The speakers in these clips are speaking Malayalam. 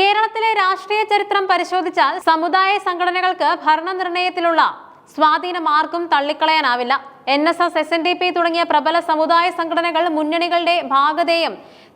കേരളത്തിലെ രാഷ്ട്രീയ ചരിത്രം പരിശോധിച്ചാൽ സമുദായ സംഘടനകൾക്ക് ഭരണനിർണയത്തിലുള്ള സ്വാധീനം ആർക്കും തള്ളിക്കളയാനാവില്ല. N S S S N D P തുടങ്ങിയ പ്രബല സമുദായ സംഘടനകൾ മുന്നണികളുടെ ഭാഗതേയം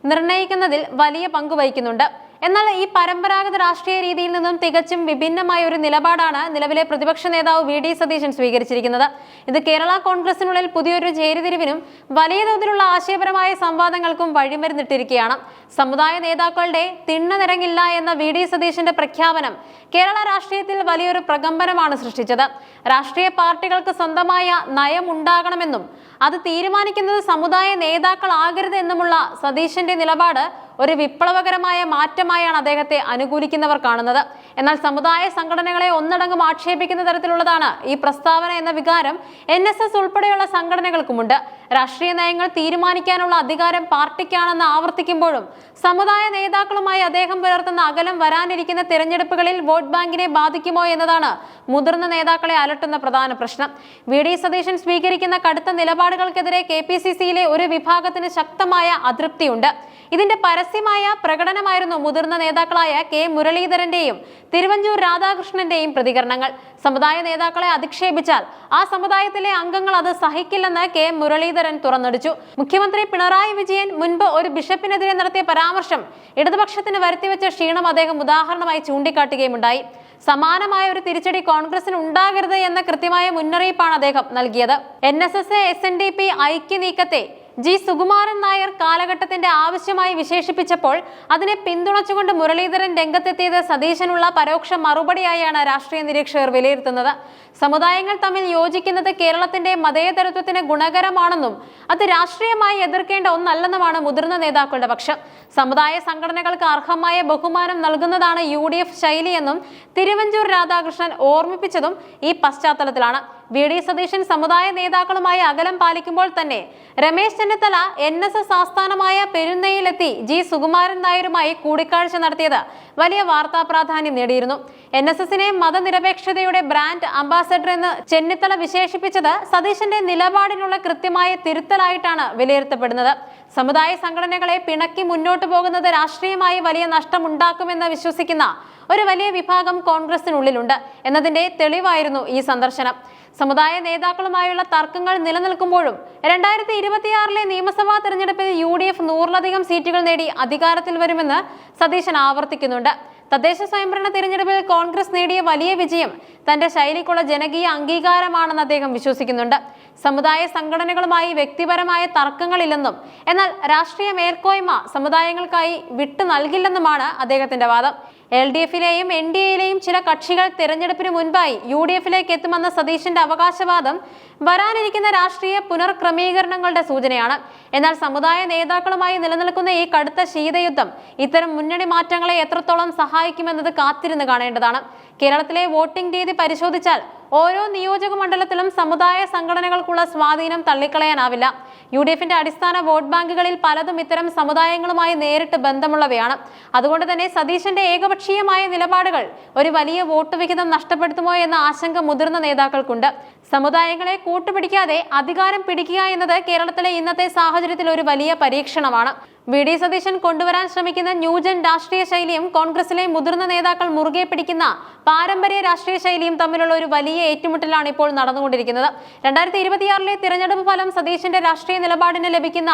നിർണയിക്കുന്നതിൽ വലിയ പങ്ക് വഹിക്കുന്നുണ്ട്. എന്നാൽ ഈ പരമ്പരാഗത രാഷ്ട്രീയ രീതിയിൽ നിന്നും തികച്ചും വിഭിന്നമായ ഒരു നിലപാടാണ് നിലവിലെ പ്രതിപക്ഷ നേതാവ് വി ഡി സതീശൻ സ്വീകരിച്ചിരിക്കുന്നത്. ഇത് കേരള കോൺഗ്രസിനുള്ളിൽ പുതിയൊരു ചേരിതിരിവിനും വലിയ തോതിലുള്ള ആശയപരമായ സംവാദങ്ങൾക്കും വഴിമരുന്നിട്ടിരിക്കുകയാണ്. സമുദായ നേതാക്കളുടെ തിണ്ണ നിറങ്ങില്ല എന്ന വി ഡി സതീശന്റെ പ്രഖ്യാപനം കേരള രാഷ്ട്രീയത്തിൽ വലിയൊരു പ്രകമ്പനമാണ് സൃഷ്ടിച്ചത്. രാഷ്ട്രീയ പാർട്ടികൾക്ക് സ്വന്തമായ നയം ഉണ്ടാകണമെന്നും അത് തീരുമാനിക്കുന്നത് സമുദായ നേതാക്കളാകരുത് എന്നുമുള്ള സതീശന്റെ നിലപാട് ഒരു വിപ്ലവകരമായ മാറ്റമായാണ് അദ്ദേഹത്തെ അനുകൂലിക്കുന്നവർ കാണുന്നത്. എന്നാൽ സമുദായ സംഘടനകളെ ഒന്നടങ്കം ആക്ഷേപിക്കുന്ന തരത്തിലുള്ളതാണ് ഈ പ്രസ്താവന എന്ന വികാരം എൻ എസ് എസ് ഉൾപ്പെടെയുള്ള സംഘടനകൾക്കുമുണ്ട്. രാഷ്ട്രീയ നയങ്ങൾ തീരുമാനിക്കാനുള്ള അധികാരം പാർട്ടിക്കാണെന്ന് ആവർത്തിക്കുമ്പോഴും സമുദായ നേതാക്കളുമായി അദ്ദേഹം പുലർത്തുന്ന അകലം വരാനിരിക്കുന്ന തിരഞ്ഞെടുപ്പുകളിൽ വോട്ട് ബാങ്കിനെ ബാധിക്കുമോ എന്നതാണ് മുതിർന്ന നേതാക്കളെ അലട്ടുന്ന പ്രധാന പ്രശ്നം. വി. ഡി. സതീശൻ സ്വീകരിക്കുന്ന കടുത്ത നിലപാടുകൾക്കെതിരെ കെ പി സി സിയിലെ ഒരു വിഭാഗത്തിന് ശക്തമായ അതൃപ്തിയുണ്ട്. ഇതിന്റെ പരസ്യമായ പ്രകടനമായിരുന്നു മുതിർന്ന നേതാക്കളായ കെ മുരളീധരന്റെയും തിരുവഞ്ചൂർ രാധാകൃഷ്ണന്റെയും പ്രതികരണങ്ങൾ. സമുദായ നേതാക്കളെ അധിക്ഷേപിച്ചാൽ ആ സമുദായത്തിലെ അംഗങ്ങൾ അത് സഹിക്കില്ലെന്ന് കെ മുരളീധരൻ തുറന്നടിച്ചു. മുഖ്യമന്ത്രി പിണറായി വിജയൻ മുൻപ് ഒരു ബിഷപ്പിനെതിരെ നടത്തിയ പരാമർശം ഇടതുപക്ഷത്തിന് വരുത്തിവെച്ച ക്ഷീണം അദ്ദേഹം ഉദാഹരണമായി ചൂണ്ടിക്കാട്ടുകയുമുണ്ടായി. സമാനമായ ഒരു തിരിച്ചടി കോൺഗ്രസിന് ഉണ്ടാകരുത് എന്ന കൃത്യമായ മുന്നറിയിപ്പാണ് അദ്ദേഹം നൽകിയത്. N S S S N D P ഐക്യ നീക്കത്തെ ജി സുകുമാരൻ നായർ കാലഘട്ടത്തിന്റെ ആവശ്യമായി വിശേഷിപ്പിച്ചപ്പോൾ അതിനെ പിന്തുണച്ചുകൊണ്ട് മുരളീധരൻ രംഗത്തെത്തിയത് സതീശനുള്ള പരോക്ഷ മറുപടിയായാണ് രാഷ്ട്രീയ നിരീക്ഷകർ വിലയിരുത്തുന്നത്. സമുദായങ്ങൾ തമ്മിൽ യോജിക്കുന്നത് കേരളത്തിന്റെ മതേതരത്വത്തിന് ഗുണകരമാണെന്നും അത് രാഷ്ട്രീയമായി എതിർക്കേണ്ട ഒന്നല്ലെന്നുമാണ് മുതിർന്ന നേതാക്കളുടെ പക്ഷം. സമുദായ സംഘടനകൾക്ക് അർഹമായ ബഹുമാനം നൽകുന്നതാണ് യു ഡി എഫ് ശൈലിയെന്നും തിരുവഞ്ചൂർ രാധാകൃഷ്ണൻ ഓർമ്മിപ്പിച്ചതും ഈ പശ്ചാത്തലത്തിലാണ്. വി ഡി സതീശൻ സമുദായ നേതാക്കളുമായി അകലം പാലിക്കുമ്പോൾ തന്നെ Ramesh Chennithala N S S ആസ്ഥാനമായ പെരുന്നയിലെത്തി ജി സുകുമാരൻ നായരുമായി കൂടിക്കാഴ്ച നടത്തിയത് വലിയ വാർത്താ പ്രാധാന്യം നേടിയിരുന്നു. എൻ എസ് എസിനെ മതനിരപേക്ഷതയുടെ ബ്രാൻഡ് അംബാസഡർ എന്ന് ചെന്നിത്തല വിശേഷിപ്പിച്ചത് സതീശന്റെ നിലപാടിനുള്ള കൃത്യമായ തിരുത്തലായിട്ടാണ് വിലയിരുത്തപ്പെടുന്നത്. സമുദായ സംഘടനകളെ പിണക്കി മുന്നോട്ടു പോകുന്നത് രാഷ്ട്രീയമായി വലിയ നഷ്ടമുണ്ടാക്കുമെന്ന് വിശ്വസിക്കുന്ന ഒരു വലിയ വിഭാഗം കോൺഗ്രസിനുള്ളിലുണ്ട്. എന്നതിന്റെ തെളിവായിരുന്നു ഈ സന്ദർശനം. സമുദായ നേതാക്കളുമായുള്ള തർക്കങ്ങൾ നിലനിൽക്കുമ്പോഴും രണ്ടായിരത്തി ഇരുപത്തിയാറിലെ നിയമസഭാ തെരഞ്ഞെടുപ്പിൽ യു ഡി എഫ് നൂറിലധികം സീറ്റുകൾ നേടി അധികാരത്തിൽ വരുമെന്ന് സതീശൻ ആവർത്തിക്കുന്നുണ്ട്. തദ്ദേശ സ്വയംഭരണ തിരഞ്ഞെടുപ്പിൽ കോൺഗ്രസ് നേടിയ വലിയ വിജയം തന്റെ ശൈലിക്കുള്ള ജനകീയ അംഗീകാരമാണെന്ന് അദ്ദേഹം വിശ്വസിക്കുന്നുണ്ട്. സമുദായ സംഘടനകളുമായി വ്യക്തിപരമായ തർക്കങ്ങളില്ലെന്നും എന്നാൽ രാഷ്ട്രീയ മേൽക്കോയ്മ സമുദായങ്ങൾക്കായി വിട്ടു നൽകില്ലെന്നുമാണ് അദ്ദേഹത്തിന്റെ വാദം. എൽ ഡി എഫിലെയും എൻ ഡി എയിലെയും ചില കക്ഷികൾ തെരഞ്ഞെടുപ്പിന് മുൻപായി യു ഡി എഫിലേക്ക് എത്തുമെന്ന സതീശന്റെ അവകാശവാദം വരാനിരിക്കുന്ന രാഷ്ട്രീയ പുനർക്രമീകരണങ്ങളുടെ സൂചനയാണ്. എന്നാൽ സമുദായ നേതാക്കളുമായി നിലനിൽക്കുന്ന ഈ കടുത്ത ശീതയുദ്ധം ഇത്തരം മുന്നണി മാറ്റങ്ങളെ എത്രത്തോളം സഹായിക്കുമെന്നത് കാത്തിരുന്ന് കാണേണ്ടതാണ്. കേരളത്തിലെ വോട്ടിംഗ് രീതി പരിശോധിച്ചാൽ ഓരോ നിയോജക മണ്ഡലത്തിലും സമുദായ സംഘടനകൾക്കുള്ള സ്വാധീനം തള്ളിക്കളയാനാവില്ല. യു ഡി എഫിന്റെ അടിസ്ഥാന വോട്ട് ബാങ്കുകളിൽ പലതും ഇത്തരം സമുദായങ്ങളുമായി നേരിട്ട് ബന്ധമുള്ളവയാണ്. അതുകൊണ്ട് തന്നെ സതീശന്റെ ഏകപക്ഷീയമായ നിലപാടുകൾ ഒരു വലിയ വോട്ട് വിഹിതം നഷ്ടപ്പെടുത്തുമോ എന്ന ആശങ്ക മുതിർന്ന നേതാക്കൾക്കുണ്ട്. സമുദായങ്ങളെ കൂട്ടുപിടിക്കാതെ അധികാരം പിടിക്കുക എന്നത് കേരളത്തിലെ ഇന്നത്തെ സാഹചര്യത്തിൽ ഒരു വലിയ പരീക്ഷണമാണ്. വി ഡി സതീശൻ കൊണ്ടുവരാൻ ശ്രമിക്കുന്ന ന്യൂജൻ രാഷ്ട്രീയ ശൈലിയും കോൺഗ്രസിലെ മുതിർന്ന നേതാക്കൾ മുറുകെ പിടിക്കുന്ന പാരമ്പര്യ രാഷ്ട്രീയ ശൈലിയും തമ്മിലുള്ള ഒരു വലിയ ഏറ്റുമുട്ടലാണ് ഇപ്പോൾ നടന്നുകൊണ്ടിരിക്കുന്നത്. രണ്ടായിരത്തി ഇരുപത്തിയാറിലെ തിരഞ്ഞെടുപ്പ് ഫലം സതീശന്റെ രാഷ്ട്രീയ നിലപാടിന് ലഭിക്കുന്ന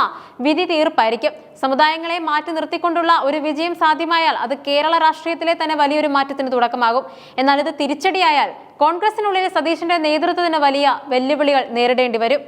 വിധി തീർപ്പായിരിക്കും. സമുദായങ്ങളെ മാറ്റി നിർത്തിക്കൊണ്ടുള്ള ഒരു വിജയം സാധ്യമായാൽ അത് കേരള രാഷ്ട്രീയത്തിലെ തന്നെ വലിയൊരു മാറ്റത്തിന് തുടക്കമാകും. എന്നാൽ ഇത് തിരിച്ചടിയായാൽ കോൺഗ്രസിനുള്ളിൽ സതീശന്റെ നേതൃത്വത്തിന് വലിയ വെല്ലുവിളികൾ നേരിടേണ്ടി വരും.